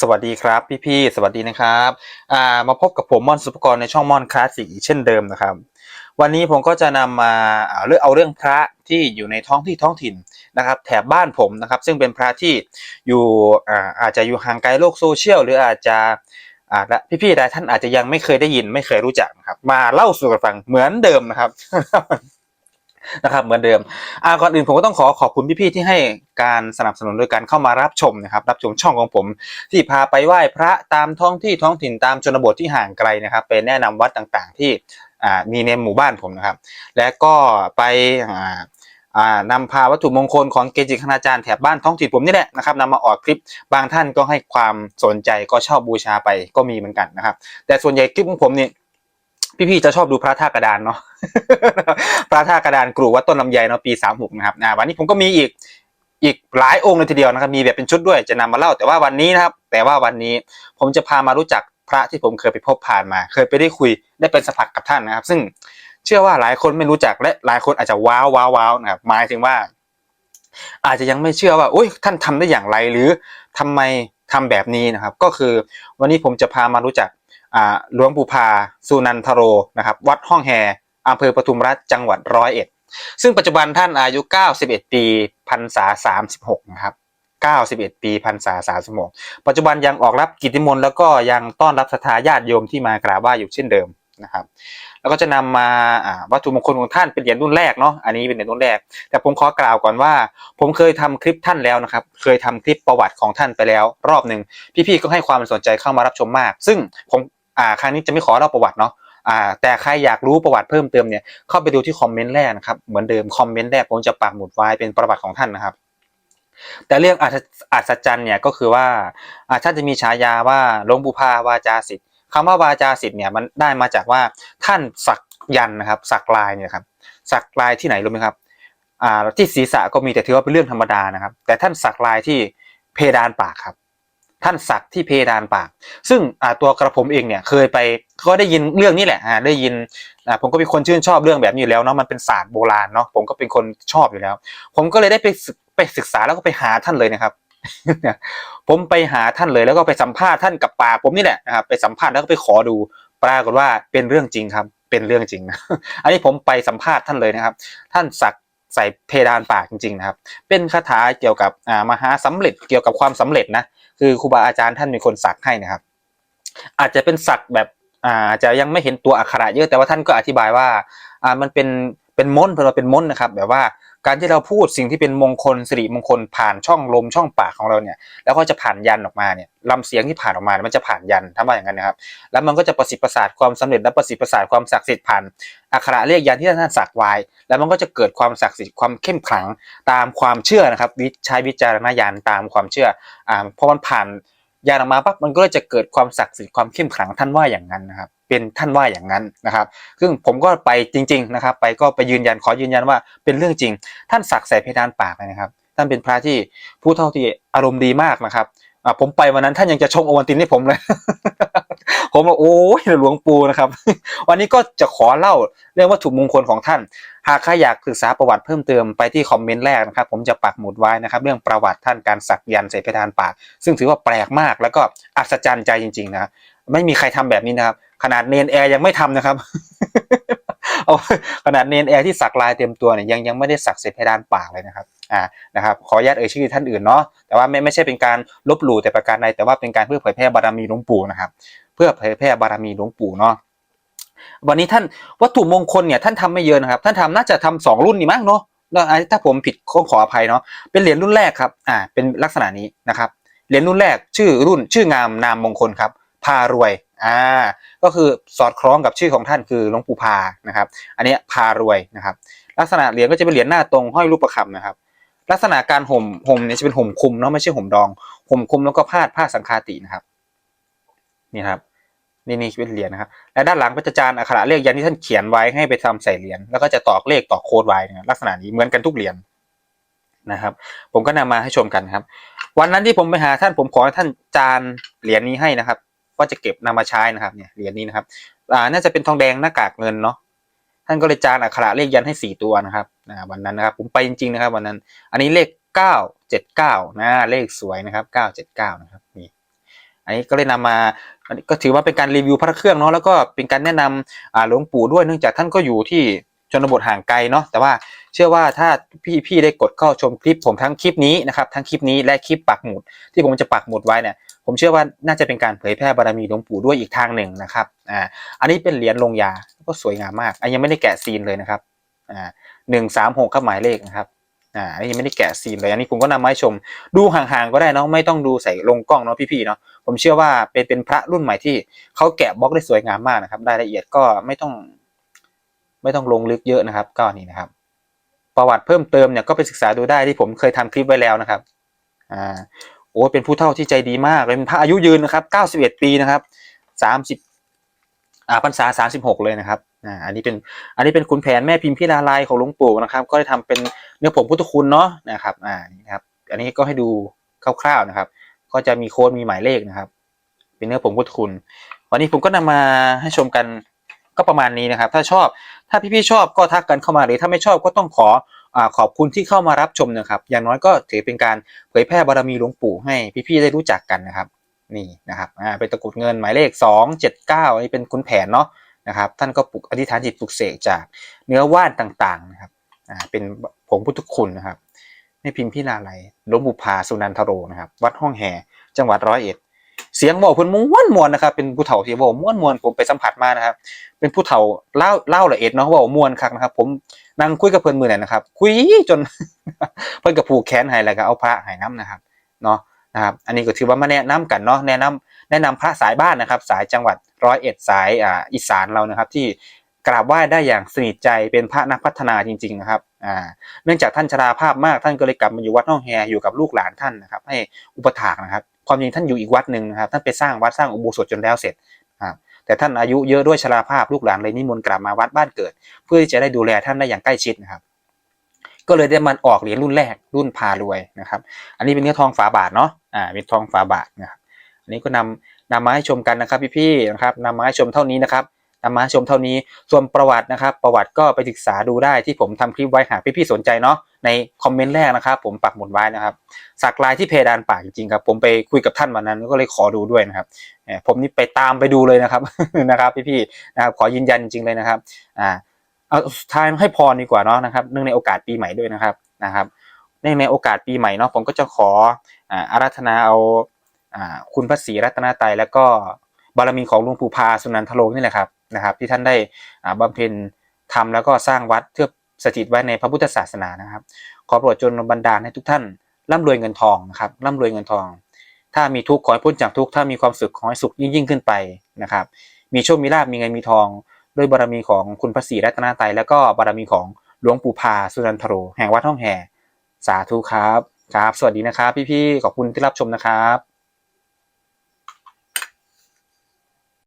สวัสดีครับพี่ๆสวัสดีนะครับอ่ามาพบกับผมม่อนสุภกรในช่องม่อนคลาสสิกอีกเช่นเดิมนะครับ วันนี้ผมก็จะนำมาอ่าเรื่องเอาเรื่องพระที่อยู่ในท้องที่ท้องถิ่นนะครับ แถบบ้านผมนะครับ ซึ่งเป็นพระที่อยู่อ่าอาจจะอยู่ห่างไกลโลกโซเชียลหรืออาจจะอ่าและพี่ๆหลายท่านอาจจะยังไม่เคยได้ยินไม่เคยรู้จักนะครับ มาเล่าสู่กันฟังเหมือนเดิมนะครับ นะครับเหมือนเดิมอ่าก่อนอื่นผมก็ต้องขอขอบคุณพี่ๆที่ให้การสนับสนุนโดยการเข้ามารับชมนะครับรับชมช่องของผม ที่พาไปไหว้พระตามท้องที่ท้องถิ่นตามชนบทที่ห่างไกลนะครับไปแนะนำวัดต่างๆ ที่อ่ามีในหมู่บ้านผมนะครับ และก็ไปอ่าอ่านำพาวัตถุมงคลของเกจิคณาจารย์แถบบ้านท้องถิ่นผมนี่แหละนะครับนำมาออกคลิปบางท่านก็ให้ความสนใจก็ชอบบูชาไปก็มีเหมือนกันนะครับ แต่ส่วนใหญ่คลิปของผมเนี่ย พี่ๆจะชอบดูพระท่ากระดานเนาะ พระท่ากระดานกรูวัดต้นลำไยเนาะปีสามหกนะครับอ่าวันนี้ผมก็มีอีกอีกหลายองค์เลยทีเดียวนะครับ มีแบบเป็นชุดด้วยจะนำมาเล่า แต่ว่าวันนี้นะครับ แต่ว่าวันนี้ผมจะพามารู้จักพระที่ผมเคยไปพบผ่านมา เคยไปได้คุยได้เป็นสัมผัสกับท่านนะครับ ซึ่งเชื่อว่าหลายคนไม่รู้จักและหลายคนอาจจะว้าวว้าวว้าวนะครับหมายถึงว่า อาจจะยังไม่เชื่อว่าอุ้ยท่านทำได้อย่างไรหรือทำไมทำแบบนี้นะครับ ก็คือวันนี้ผมจะพามารู้จัก หลวงปู่พาสุนันทโรนะครับวัดห้องแฮอำเภอปทุมราชจังหวัดร้อยเอ็ดซึ่งปัจจุบันท่านอายุ 91 ปีพรรษา 36 นะครับ 91 ปีพรรษา 36 ปัจจุบันยังออกรับกิติมนต์แล้วก็ยังต้อนรับศรัทธาญาติโยมที่มากราบไหว้อยู่เช่นเดิมนะครับ แล้วก็จะนำมาอ่าวัตถุมงคลของท่านเป็นเหรียญรุ่นแรกเนาะ อันนี้เป็นเหรียญรุ่นแรก แต่ผมขอกล่าวก่อนว่า ผมเคยทำคลิปท่านแล้วนะครับ เคยทำคลิปประวัติของท่านไปแล้ว รอบหนึ่งพี่ๆก็ให้ความสนใจเข้ามารับชมมาก ซึ่งผม อ่าครั้งนี้จะไม่ขอเล่าประวัติเนาะอ่าแต่ใครอยากรู้ประวัติเพิ่มเติมเนี่ยเข้าไปดูที่คอมเมนต์แรกนะครับเหมือนเดิมคอมเมนต์แรกผมจะปักหมุดไว้เป็นประวัติของท่านนะครับ แต่เรื่องอัศจรรย์เนี่ยก็คือว่าอาท่านจะมีฉายาว่าหลวงปู่พาวาจาสิทธิ์คำว่าวาจาสิทธิ์เนี่ยมันได้มาจากว่าท่านสักยันนะครับ สักลายเนี่ยครับสักลายที่ไหนรู้ไหมครับอ่าที่ศีรษะก็มีแต่ถือว่าเป็นเรื่องธรรมดานะครับ แต่ท่านสักลายที่เพดานปากครับ ท่านสักที่เพดานปาก ซึ่งตัวกระผมเองเนี่ยเคยไปก็ได้ยินเรื่องนี้แหละได้ยินผมก็เป็นคนชื่นชอบเรื่องแบบนี้อยู่แล้วเนาะมันเป็นศาสตร์โบราณเนาะผมก็เป็นคนชอบอยู่แล้ว ผมก็เลยได้ไปศึกไปศึกษาแล้วก็ไปหาท่านเลยนะครับผมไปหาท่านเลยแล้วก็ไปสัมภาษณ์ท่านกับปากผมนี่แหละนะครับไปสัมภาษณ์แล้วก็ไปขอดูปรากฏว่าเป็นเรื่องจริงครับ เป็นเรื่องจริงนะอันนี้ผมไปสัมภาษณ์ท่านเลยนะครับ ท่านสัก ส่เพดานปากจริงๆนะครับ เป็นคาถาเกี่ยวกับอ่ามหาสำเร็จเกี่ยวกับความสำเร็จนะคือครูบาอาจารย์ท่านเป็นคนสักให้นะครับ อาจจะเป็นสักแบบอ่าจจะยังไม่เห็นตัวอักขระเยอะแต่ว่าท่านก็อธิบายว่าอ่ามันเป็นเป็นมนต์เพราะเราเป็นมนต์นะครับ แบบว่า การที่เราพูดสิ่งที่เป็นมงคลสิริมงคลผ่านช่องลมช่องปากของเราเนี่ย แล้วก็จะผ่านยันออกมาเนี่ยลำเสียงที่ผ่านออกมาเนี่ยมันจะผ่านยันถ้าว่าอย่างนั้นนะครับ แล้วมันก็จะประสิทธิ์ประสาทความสำเร็จและประสิทธิ์ประสาทความศักดิ์สิทธิ์ผ่านอักขระเรียกยันที่ท่านสักไว้ แล้วมันก็จะเกิดความศักดิ์สิทธิ์ความเข้มขลังตามความเชื่อนะครับวิใช้วิจารณญาณตามความเชื่ออ่าพอมันผ่านยานออกมาปั๊บมันก็จะเกิดความศักดิ์สิทธิ์ความเข้มขลังท่านว่าอย่างนั้นนะครับ เป็นท่านว่าอย่างนั้นนะครับ ซึ่งผมก็ไปจริง ๆนะครับ ไปก็ไปยืนยันขอยืนยันว่าเป็นเรื่องจริง ท่านสักใส่เพดานปากเลยนะครับ ท่านเป็นพระที่ผู้เท่าที่อารมณ์ดีมากนะครับผมไปวันนั้นท่านยังจะชงโอวัลตินให้ผมเลย ผมบอกโอ้ยหลวงปู่นะครับ วันนี้ก็จะขอเล่าเรื่องวัตถุมงคลของท่าน หากใครอยากศึกษาประวัติเพิ่มเติมไปที่คอมเมนต์แรกนะครับ ผมจะปักหมุดไว้นะครับ เรื่องประวัติท่านการสักยันต์ใส่เพดานปาก ซึ่งถือว่าแปลกมากแล้วก็อัศจรรย์ใจจริงๆนะ ไม่มีใครทำแบบนี้นะครับ ขนาดเนนแอร์ยังไม่ทำนะครับเอาขนาดเนนแอร์ที่สักลายเต็มตัวเนี่ยยังยังไม่ได้สักเสร็จเพดานปากเลยนะครับอ่านะครับขออนุญาตเอ่ยชื่อท่านอื่นเนาะแต่ว่าไม่ไม่ใช่เป็นการลบหลู่แต่ประการใดแต่ว่าเป็นการเพื่อเผยแพร่บารมีหลวงปู่นะครับ เพื่อเผยแพร่บารมีหลวงปู่เนาะวันนี้ท่านวัตถุมงคลเนี่ยท่านทำไม่เยอะนะครับ ท่านทำน่าจะทำสองรุ่นนี่มั้งเนาะถ้าผมผิดขอขออภัยเนาะเป็นเหรียญรุ่นแรกครับอ่าเป็นลักษณะนี้นะครับเหรียญรุ่นแรกชื่อรุ่นชื่องามนามมงคลครับพารวย อ่าก็คือสอดคล้องกับชื่อของท่านคือหลวงปู่พานะครับ อันนี้พารวยนะครับ ลักษณะเหรียญก็จะเป็นเหรียญหน้าตรงห้อยรูปประคำนะครับ ลักษณะการห่มห่มเนี่ยจะเป็นห่มคุมเนาะไม่ใช่ห่มดองห่มคุมแล้วก็พาดผ้าสังฆาตินะครับนี่ครับนี่นี่เป็นเหรียญนะครับ และด้านหลังก็จะจานอักขระเลขยันที่ท่านเขียนไว้ให้ไปทำใส่เหรียญแล้วก็จะตอกเลขตอกโค้ดไว้นะลักษณะนี้เหมือนกันทุกเหรียญนะครับ ผมก็นำมาให้ชมกันครับ วันนั้นที่ผมไปหาท่านผมขอให้ท่านจานเหรียญนี้ให้นะครับ ว่าจะเก็บนำมาใช้นะครับเนี่ยเหรียญนี้นะครับอ่าน่าจะเป็นทองแดงหน้ากากเงินเนาะท่านก็เลยจานอักขระเลขยันให้สี่ตัวนะครับวันนั้นนะครับ ผมไปจริงๆนะครับวันนั้น อันนี้เลขเก้าเจ็ดเก้านะเลขสวยนะครับเก้าเจ็ดเก้านะครับนี่อันนี้ก็เลยนำมาอันนี้ก็ถือว่าเป็นการรีวิวพระเครื่องเนาะแล้วก็เป็นการแนะนำอ่าหลวงปู่ด้วยเนื่องจากท่านก็อยู่ที่ชนบทห่างไกลเนาะแต่ว่าเชื่อว่าถ้าพี่พี่ได้กดเข้าชมคลิปผมทั้งคลิปนี้นะครับทั้งคลิปนี้และคลิปปักหมุดที่ผมจะปักหมุดไว้เนี่ย ผมเชื่อว่าน่าจะเป็นการเผยแพร่บารมีหลวงปู่ด้วยอีกทางหนึ่งนะครับอ่าอันนี้เป็นเหรียญลงยาก็สวยงามมากอันยังไม่ได้แกะซีนเลยนะครับอ่าหนึ่งสามหกครับหมายเลขนะครับอ่าอันนี้ยังไม่ได้แกะซีนเลยอันนี้ผมก็นำมาให้ชมดูห่างๆก็ได้เนาะไม่ต้องดูใส่ลงกล้องเนาะพี่ๆเนาะผมเชื่อว่าเป็นเป็นพระรุ่นใหม่ที่เขาแกะบล็อกได้สวยงามมากนะครับรายละเอียดก็ไม่ต้อง ไม่ต้องลงลึกเยอะนะครับ ก็นี่นะครับ ประวัติเพิ่มเติมเนี่ยก็ไปศึกษาดูได้ที่ผมเคยทำคลิปไว้แล้วนะครับ อ่า อ้เป็นผู้เฒ่าที่ใจดีมากเลยเป็นพระอายุยืนนะครับ91ปีนะครับ30อ่าพรรษา36เลยนะครับอ่าอันนี้เป็นอันนี้เป็นคุณแผนแม่พิมพ์พิลาลายของหลวงปู่นะครับ ก็ได้ทำเป็นเนื้อผงพุทธคุณเนาะนะครับอ่านี่นะครับ อันนี้ก็ให้ดูคร่าวๆนะครับ ก็จะมีโค้ดมีหมายเลขนะครับ เป็นเนื้อผงพุทธคุณ วันนี้ผมก็นำมาให้ชมกันก็ประมาณนี้นะครับ ถ้าชอบถ้าพี่ๆชอบก็ทักกันเข้ามาหรือถ้าไม่ชอบก็ต้องขอ ขอบคุณที่เข้ามารับชมนะครับ อย่างน้อยก็ถือเป็นการเผยแพร่บารมีหลวงปู่ให้พี่ๆได้รู้จักกันนะครับ นี่นะครับอ่าเป็นตะกุดเงินหมายเลขสองเจ็ดเก้าอันนี้เป็นคุณแผนเนาะนะครับ ท่านก็ปลุกอธิษฐานจิตปลุกเสกจากเนื้อว่านต่างๆนะครับอ่าเป็นผงพุทธคุณนะครับในพิมพ์พิลาไลหลวงปู่พาสุนันทโรนะครับ วัดห้องแห่จังหวัดร้อยเอ็ด เสียงบอกเพิ่นม้วนมวนนะครับเป็นผู้เฒ่าที่บอกม้วนมวนผมไปสัมผัสมานะครับ เป็นผู้เฒ่าเล่าเล่าละเอียดเนาะเว่ามวนคักนะครับ ผมนั่งคุยกับเพิ่นมือนั้นนะครับ คุยจนเพิ่นกับผูกแขนให้แล้วก็เอาพระให้น้ำนะครับเนาะนะครับ อันนี้ก็ถือว่ามาแนะนำกันเนาะแนะนำแนะนำพระสายบ้านนะครับ สายจังหวัดร้อยเอ็ดสายอ่าอีสานเรานะครับ ที่กราบไหว้ได้อย่างสนิทใจเป็นพระนักพัฒนาจริง ๆ นะครับอ่าเนื่องจากท่านชราภาพมากท่านก็เลยกลับมาอยู่วัดห้องแฮอยู่กับลูกหลานท่านนะครับ ให้อุปถากนะครับ ความจริงท่านอยู่อีกวัดหนึ่งนะครับท่านไปสร้างวัดสร้างอุโบสถจนแล้วเสร็จครับแต่ท่านอายุเยอะด้วยชราภาพลูกหลานเลยนิมนต์กลับมาวัดบ้านเกิด เพื่อที่จะได้ดูแลท่านได้อย่างใกล้ชิดนะครับ ก็เลยได้มันออกเหรียญรุ่นแรกรุ่นพารวยนะครับ อันนี้เป็นเนื้อทองฝาบาทเนาะอ่าเป็นทองฝาบาทนะครับอันนี้ก็นำนำมาให้ชมกันนะครับพี่ๆนะครับนำมาให้ชมเท่านี้นะครับนำมาให้ชมเท่านี้ส่วนประวัตินะครับ ประวัติก็ไปศึกษาดูได้ที่ผมทำคลิปไว้หากพี่ๆสนใจเนาะ ในคอมเมนต์แรกนะครับ ผมปักหมุดไว้นะครับ สักลายที่เพดานปากจริงๆครับ ผมไปคุยกับท่านวันนั้นก็เลยขอดูด้วยนะครับผมนี่ไปตามไปดูเลยนะครับนะครับ พี่ๆนะครับขอยืนยันจริงๆเลยนะครับอ่าเอาท้ายให้พรดีกว่าเนาะนะครับเนื่องในโอกาสปีใหม่ด้วยนะครับนะครับเนื่องในโอกาสปีใหม่เนาะผมก็จะขออาราธนาเอาอ่าคุณพระศรีรัตนตรัยแล้วก็บารมีของหลวงปู่พาสุนันทโลนี่แหละครับนะครับ ที่ท่านได้บำเพ็ญทำแล้วก็สร้างวัดเพื่อ สถิตไว้ในพระพุทธศาสนานะครับ ขอโปรดจนบันดาลให้ทุกท่านร่ำรวยเงินทองนะครับร่ำรวยเงินทอง ถ้ามีทุกข์ขอให้พ้นจากทุกข์ถ้ามีความสุขขอให้สุขยิ่งยิ่งขึ้นไปนะครับ มีโชคมีลาภมีเงินมีทอง ด้วยบารมีของคุณพระศรีรัตนตรัยแล้วก็บารมีของหลวงปู่พาสุนันทโรแห่งวัดห้องแห่ สาธุครับครับ สวัสดีนะครับ พี่ๆขอบคุณที่รับชมนะครับ